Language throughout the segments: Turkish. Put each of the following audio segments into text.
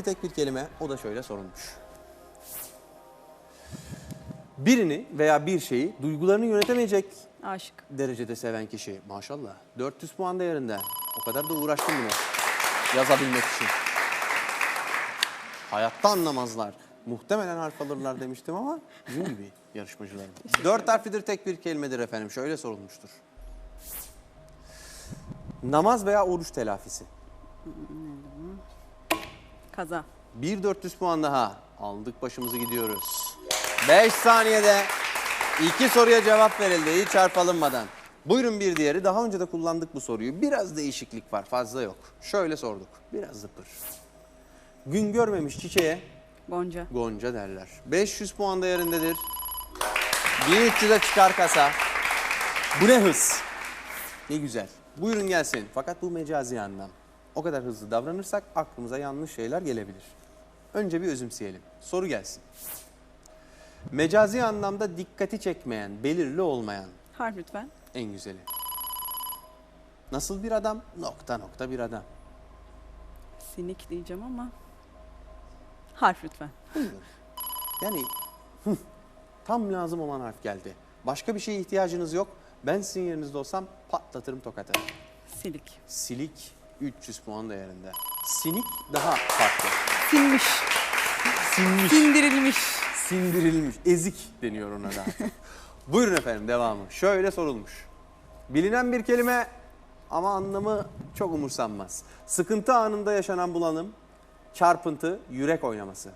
tek bir kelime o da şöyle sorulmuş. Birini veya bir şeyi duygularını yönetemeyecek Aşık. derecede seven kişi maşallah 400 puan değerinde. O kadar da uğraştım bunu yazabilmek için. Hayatta anlamazlar. Muhtemelen harf alırlar demiştim ama bizim gibi yarışmacılarım. Dört harflidir tek bir kelimedir efendim. Şöyle sorulmuştur. Namaz veya oruç telafisi. Kaza. Bir 400 puan daha. Aldık başımızı gidiyoruz. 5 saniyede iki soruya cevap verildi hiç çarp alınmadan. Buyurun bir diğeri. Daha önce de kullandık bu soruyu. Biraz değişiklik var fazla yok. Şöyle sorduk. Biraz zıpır. Gün görmemiş çiçeğe Gonca. Gonca derler. 500 puan değerindedir. 1300'e çıkar kasa. Bu ne hız? Ne güzel. Buyurun gelsin. Fakat bu mecazi anlam. O kadar hızlı davranırsak aklımıza yanlış şeyler gelebilir. Önce bir özümseyelim. Soru gelsin. Mecazi anlamda dikkati çekmeyen, belirli olmayan Harf lütfen. en güzeli. Nasıl bir adam? Nokta nokta bir adam. Sinik diyeceğim ama. Harf lütfen. Yani tam lazım olan harf geldi. Başka bir şeye ihtiyacınız yok. Ben sizin yerinizde olsam patlatırım tokatı. Silik. Silik 300 puan değerinde. Sinik daha farklı. Sinmiş. Sinmiş. Sindirilmiş. Sindirilmiş. Ezik deniyor ona da. Buyurun efendim devamı. Şöyle sorulmuş. Bilinen bir kelime ama anlamı çok umursanmaz. Sıkıntı anında yaşanan bulanım, çarpıntı, yürek oynaması.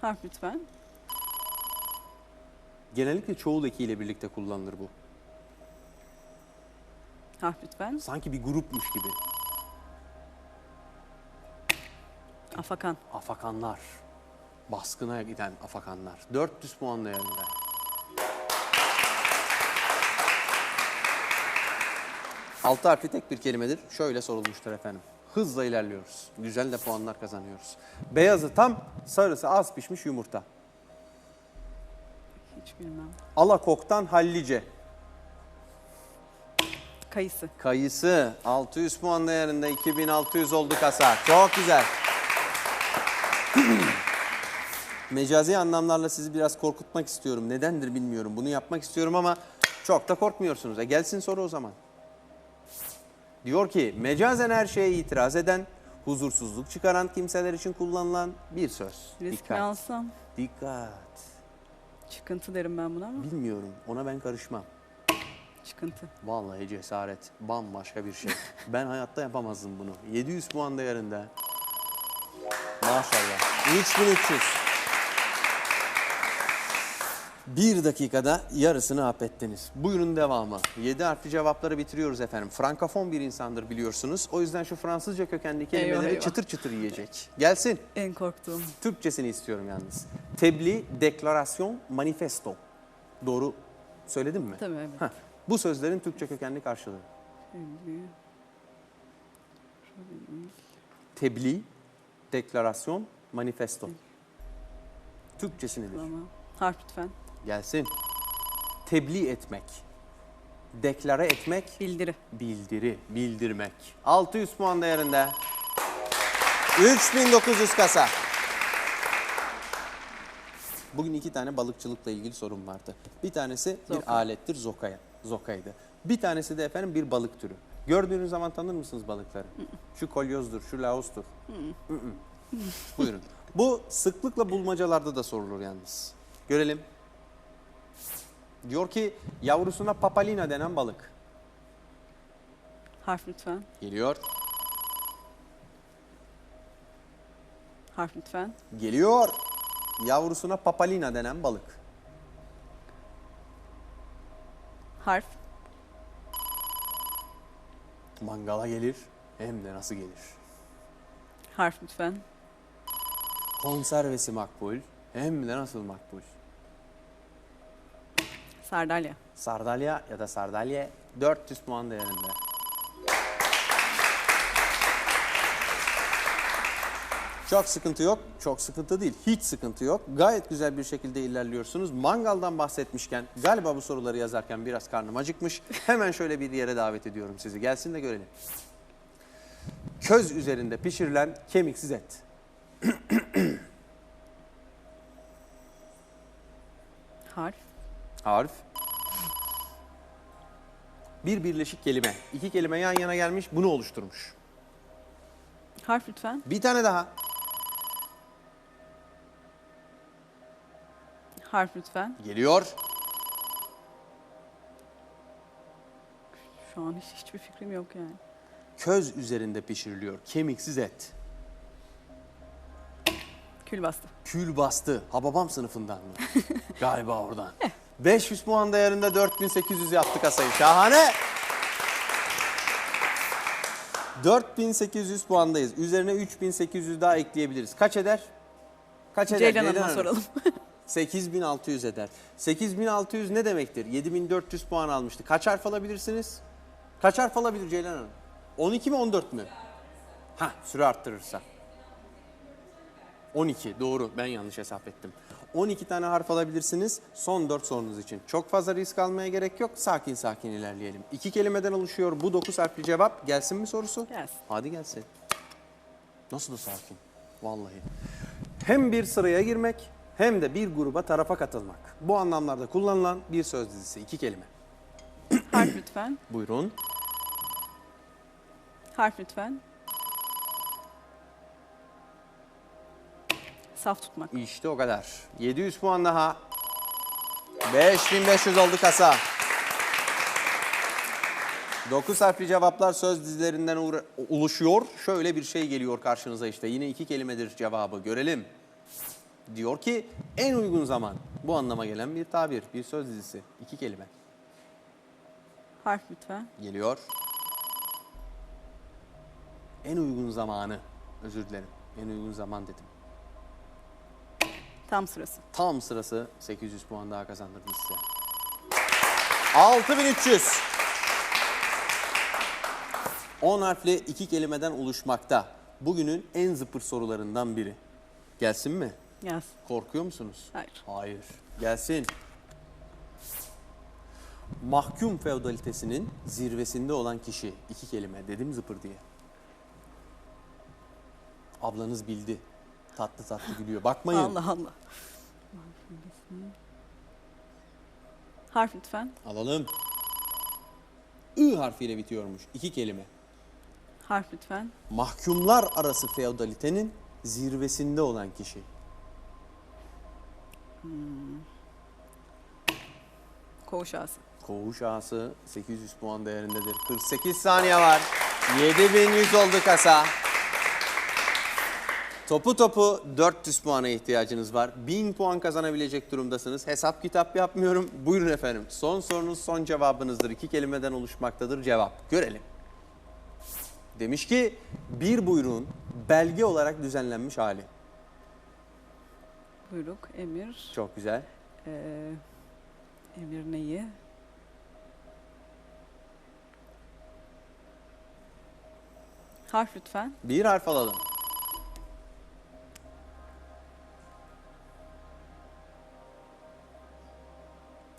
Harf lütfen. Genellikle çoğul ekiyle birlikte kullanılır bu. Harf lütfen. Sanki bir grupmuş gibi. Afakan. Afakanlar. Baskına giden afakanlar. 400 puan değerinde. Altı harfli tek bir kelimedir. Şöyle sorulmuştur efendim. Hızla ilerliyoruz. Güzel de puanlar kazanıyoruz. Beyazı tam, sarısı az pişmiş yumurta. Hiç bilmem. Alakoktan hallice. Kayısı. Kayısı 600 puan değerinde 2600 oldu kasa. Çok güzel. Mecazi anlamlarla sizi biraz korkutmak istiyorum. Nedendir bilmiyorum. Bunu yapmak istiyorum ama çok da korkmuyorsunuz. E gelsin soru o zaman. Diyor ki mecazen her şeye itiraz eden, huzursuzluk çıkaran kimseler için kullanılan bir söz. Risk Dikkat. alsam? Dikkat. Çıkıntı derim ben buna ama. Bilmiyorum. Ona ben karışmam. Çıkıntı. Vallahi cesaret bambaşka bir şey. Ben hayatta yapamazdım bunu. 700 puan değerinde. Maşallah. 3300. Bir dakikada yarısını hap ettiniz. Buyurun devamı. 7 harfli cevapları bitiriyoruz efendim. Frankafon bir insandır biliyorsunuz. O yüzden şu Fransızca kökenli kelimeleri Eyvah, eyvah. çıtır çıtır yiyecek. Gelsin. En korktuğum. Türkçesini istiyorum yalnız. Tebliğ, deklarasyon, manifesto. Doğru söyledim mi? Tabii evet. Heh, bu sözlerin Türkçe kökenli karşılığı. Tebliğ, deklarasyon, manifesto. Türkçesi nedir? Harf lütfen. Gelsin. Tebliğ etmek, deklare etmek, Bildiri. bildiri, bildirmek. 600 puan değerinde. 3900 kasa. Bugün iki tane balıkçılıkla ilgili sorum vardı. Bir tanesi bir Zoka. alettir zokaya, zokaydı. Bir tanesi de efendim bir balık türü. Gördüğünüz zaman tanır mısınız balıkları? Şu kolyozdur, şu laostur. Buyurun. Bu sıklıkla bulmacalarda da sorulur yalnız. Görelim. Diyor ki yavrusuna papalina denen balık. Harf lütfen. Geliyor. Harf lütfen. Geliyor. Yavrusuna papalina denen balık. Harf. Mangala gelir hem de nasıl gelir. Harf lütfen. Konservesi makbul hem de nasıl makbul. Sardalya. Sardalya ya da sardalya 400 puan değerinde. Çok sıkıntı yok. Çok sıkıntı değil. Hiç sıkıntı yok. Gayet güzel bir şekilde ilerliyorsunuz. Mangaldan bahsetmişken galiba bu soruları yazarken biraz karnım acıkmış. Hemen şöyle bir yere davet ediyorum sizi. Gelsin de görelim. Köz üzerinde pişirilen kemiksiz et. Harf. Harf. Bir birleşik kelime. İki kelime yan yana gelmiş bunu oluşturmuş. Harf lütfen. Bir tane daha. Harf lütfen. Geliyor. Şu an hiç, hiçbir fikrim yok yani. Köz üzerinde pişiriliyor. Kemiksiz et. Kül bastı. Kül bastı. Hababam sınıfından mı? Galiba oradan. 500 puan değerinde 4800 yaptı kasayı. Şahane. 4800 puandayız. Üzerine 3800 daha ekleyebiliriz. Kaç eder? Kaç eder? Ceylan Hanım'a Hanım? soralım. 8600 eder. 8600 ne demektir? 7400 puan almıştı. Kaç harf alabilirsiniz? Kaç harf alabilir Ceylan Hanım? 12 mi 14 mü? Ha süre arttırırsa. 12 doğru ben yanlış hesap ettim. 12 tane harf alabilirsiniz son 4 sorunuz için. Çok fazla risk almaya gerek yok. Sakin sakin ilerleyelim. İki kelimeden oluşuyor bu 9 harfli cevap. Gelsin mi sorusu? Gelsin. Hadi gelsin. Nasıl da sakin? Vallahi. Hem bir sıraya girmek hem de bir gruba tarafa katılmak. Bu anlamlarda kullanılan bir söz dizisi. iki kelime. Harf lütfen. Buyurun. Harf lütfen. Saf tutmak. İşte o kadar. 700 puan daha. 5500 oldu kasa. 9 harfli cevaplar söz dizilerinden oluşuyor. Şöyle bir şey geliyor karşınıza işte. Yine iki kelimedir cevabı. Görelim. Diyor ki en uygun zaman. Bu anlama gelen bir tabir, bir söz dizisi. İki kelime. Harf lütfen. Geliyor. En uygun zamanı. Özür dilerim. En uygun zaman dedim. Tam sırası. Tam sırası 800 puan daha kazandırdı size. 6300. 10 harfli iki kelimeden oluşmakta. Bugünün en zıpır sorularından biri. Gelsin mi? Yaz. Korkuyor musunuz? Hayır. Hayır. Gelsin. Mahkum feodalitesinin zirvesinde olan kişi. iki kelime. Dedim zıpır diye. Ablanız bildi. Tatlı tatlı gülüyor. Bakmayın. Allah Allah. Harf lütfen. Alalım. Ü harfiyle bitiyormuş. İki kelime. Harf lütfen. Mahkumlar arası feodalitenin zirvesinde olan kişi. Koğuş ağası. Koğuş ağası 800 puan değerindedir. 48 saniye var. 7100 oldu kasa. Topu topu 400 puana ihtiyacınız var. 1000 puan kazanabilecek durumdasınız. Hesap kitap yapmıyorum. Buyurun efendim. Son sorunuz son cevabınızdır. İki kelimeden oluşmaktadır cevap. Görelim. Demiş ki bir buyruğun belge olarak düzenlenmiş hali. Buyruk, emir. Çok güzel. Ee, emir neyi? Harf lütfen. Bir harf alalım.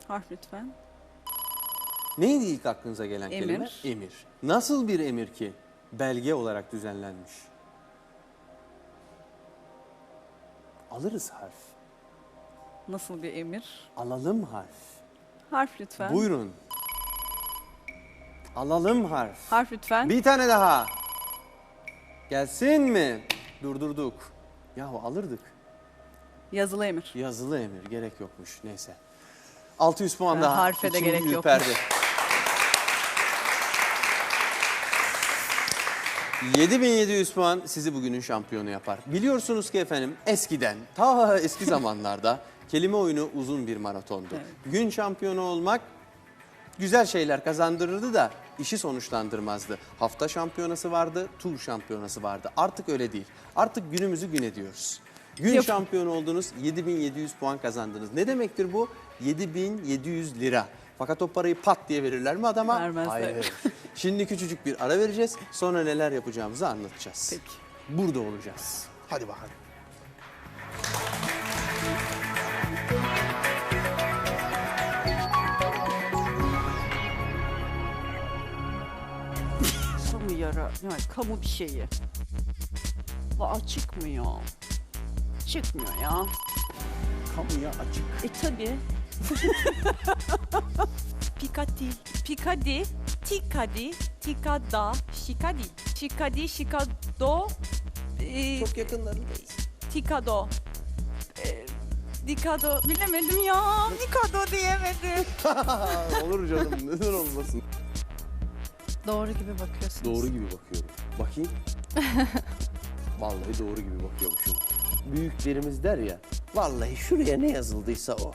Harf lütfen. Neydi ilk aklınıza gelen Emir. kelime? Emir. Nasıl bir emir ki belge olarak düzenlenmiş? Alırız harf. Nasıl bir emir? Alalım harf. Harf lütfen. Buyurun. Alalım harf. Harf lütfen. Bir tane daha. Gelsin mi? Durdurduk. Yahu alırdık. Yazılı emir. Yazılı emir gerek yokmuş. Neyse. 600 puan Ben daha. harfe de İçim gerek yokmuş. ürperdi. 7700 puan sizi bugünün şampiyonu yapar. Biliyorsunuz ki efendim eskiden, ta eski zamanlarda kelime oyunu uzun bir maratondu. Evet. Gün şampiyonu olmak güzel şeyler kazandırırdı da işi sonuçlandırmazdı. Hafta şampiyonası vardı, tur şampiyonası vardı. Artık öyle değil. Artık günümüzü gün ediyoruz. Gün Yap- şampiyonu oldunuz, 7700 puan kazandınız. Ne demektir bu? 7700 lira. Fakat o parayı pat diye verirler mi adama? Vermezler. Hayır. Şimdi küçücük bir ara vereceğiz. Sonra neler yapacağımızı anlatacağız. Peki. Burada olacağız. Hadi bakalım. Yara? yani kamu bir şeyi. Aa, çıkmıyor. Çıkmıyor ya. Kamuya açık. E tabi. Pikati, Pikadi, Tikadi, Tikada, Şikadi, Şikadi, Şikado, e, Çok yakınlarındayız. Tikado. E, Dikado, bilemedim ya. Dikado diyemedim. Olur canım neden olmasın. Doğru gibi bakıyorsunuz. Doğru gibi bakıyorum. Bakayım. Vallahi doğru gibi bakıyormuşum. Büyüklerimiz der ya. Vallahi şuraya ne yazıldıysa o.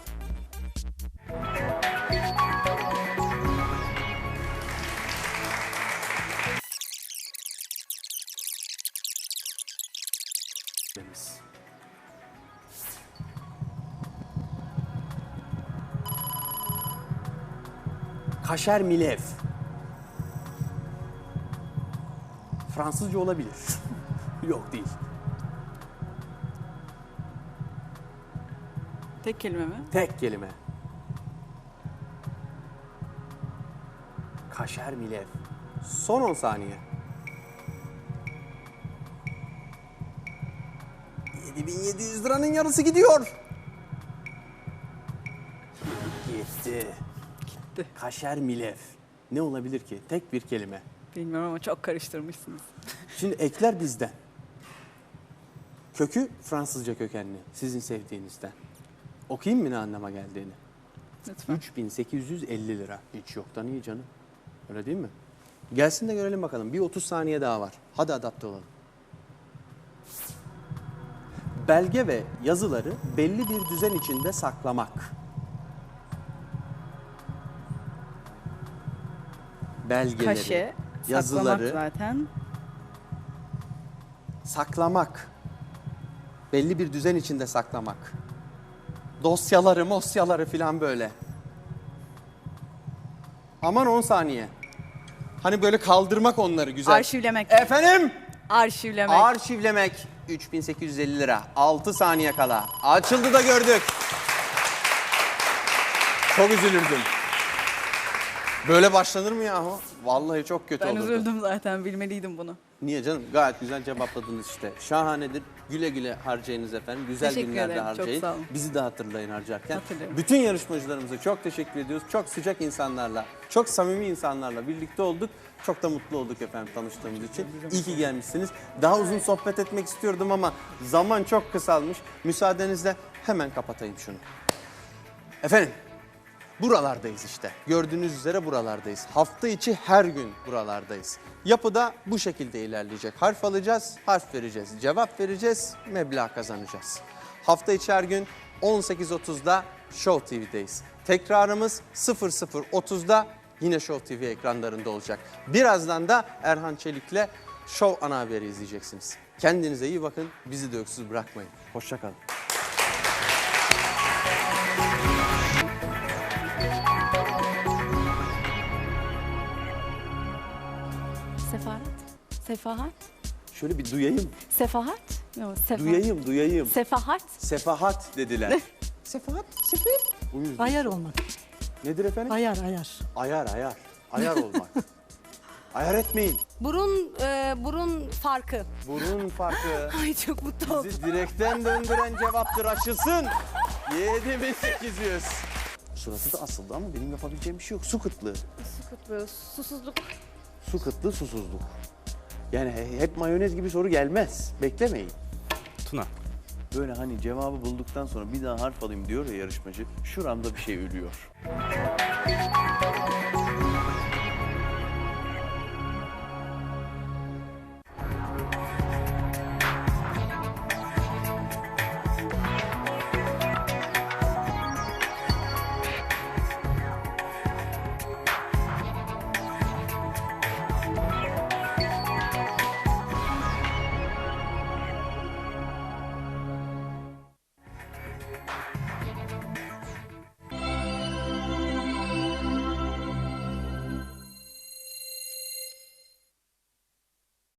Kaşer Milev. Fransızca olabilir. Yok değil. Tek kelime mi? Tek kelime. Kaşer Milev. Son 10 saniye. 7700 liranın yarısı gidiyor. Gitti. Gitti. Kaşer Milev. Ne olabilir ki? Tek bir kelime. Bilmiyorum ama çok karıştırmışsınız. Şimdi ekler bizden. Kökü Fransızca kökenli. Sizin sevdiğinizden. Okuyayım mı ne anlama geldiğini? Lütfen. 3850 lira. Hiç yoktan iyi canım. Öyle değil mi? Gelsin de görelim bakalım. Bir 30 saniye daha var. Hadi adapte olalım. Belge ve yazıları belli bir düzen içinde saklamak. Belgeleri, Kaşe, yazıları saklamak zaten. saklamak. Belli bir düzen içinde saklamak. Dosyaları, mosyaları falan böyle. Aman 10 saniye. Hani böyle kaldırmak onları güzel. Arşivlemek. Efendim? Arşivlemek. Arşivlemek 3850 lira. 6 saniye kala. Açıldı da gördük. Çok üzülürdüm. Böyle başlanır mı yahu? Vallahi çok kötü ben olurdu. üzüldüm zaten bilmeliydim bunu. Niye canım? Gayet güzel cevapladınız işte. Şahanedir. Güle güle harcayınız efendim. Güzel Teşekkür günlerde ederim, çok harcayın. sağ olun. Bizi de hatırlayın harcarken. Hatırlıyorum. Bütün yarışmacılarımıza çok teşekkür ediyoruz. Çok sıcak insanlarla, çok samimi insanlarla birlikte olduk. Çok da mutlu olduk efendim tanıştığımız için. İyi ki gelmişsiniz. Daha uzun sohbet etmek istiyordum ama zaman çok kısalmış. Müsaadenizle hemen kapatayım şunu. Efendim Buralardayız işte. Gördüğünüz üzere buralardayız. Hafta içi her gün buralardayız. Yapıda bu şekilde ilerleyecek. Harf alacağız, harf vereceğiz. Cevap vereceğiz, meblağ kazanacağız. Hafta içi her gün 18.30'da Show TV'deyiz. Tekrarımız 00.30'da yine Show TV ekranlarında olacak. Birazdan da Erhan Çelik'le Show ana haberi izleyeceksiniz. Kendinize iyi bakın, bizi de öksüz bırakmayın. Hoşçakalın. Sefahat. Şöyle bir duyayım, Sefahat. Yok, sefa. duyayım, duyayım. Sefahat. Sefahat dediler. Sefahat, yüzden. Ayar olmak. Nedir efendim? Ayar ayar. Ayar, ayar. Ayar olmak. ayar etmeyin. Burun e, burun farkı. Burun farkı. Ay çok mutlu oldum. Bizi direkten döndüren cevaptır açılsın. 7800. Suratı da asıldı ama benim yapabileceğim bir şey yok. Su kıtlığı. Böyle susuzluk. Su kıtlığı, susuzluk. Yani he- hep mayonez gibi soru gelmez. Beklemeyin. Tuna. Böyle hani cevabı bulduktan sonra bir daha harf alayım diyor ya yarışmacı. Şuramda bir şey ölüyor.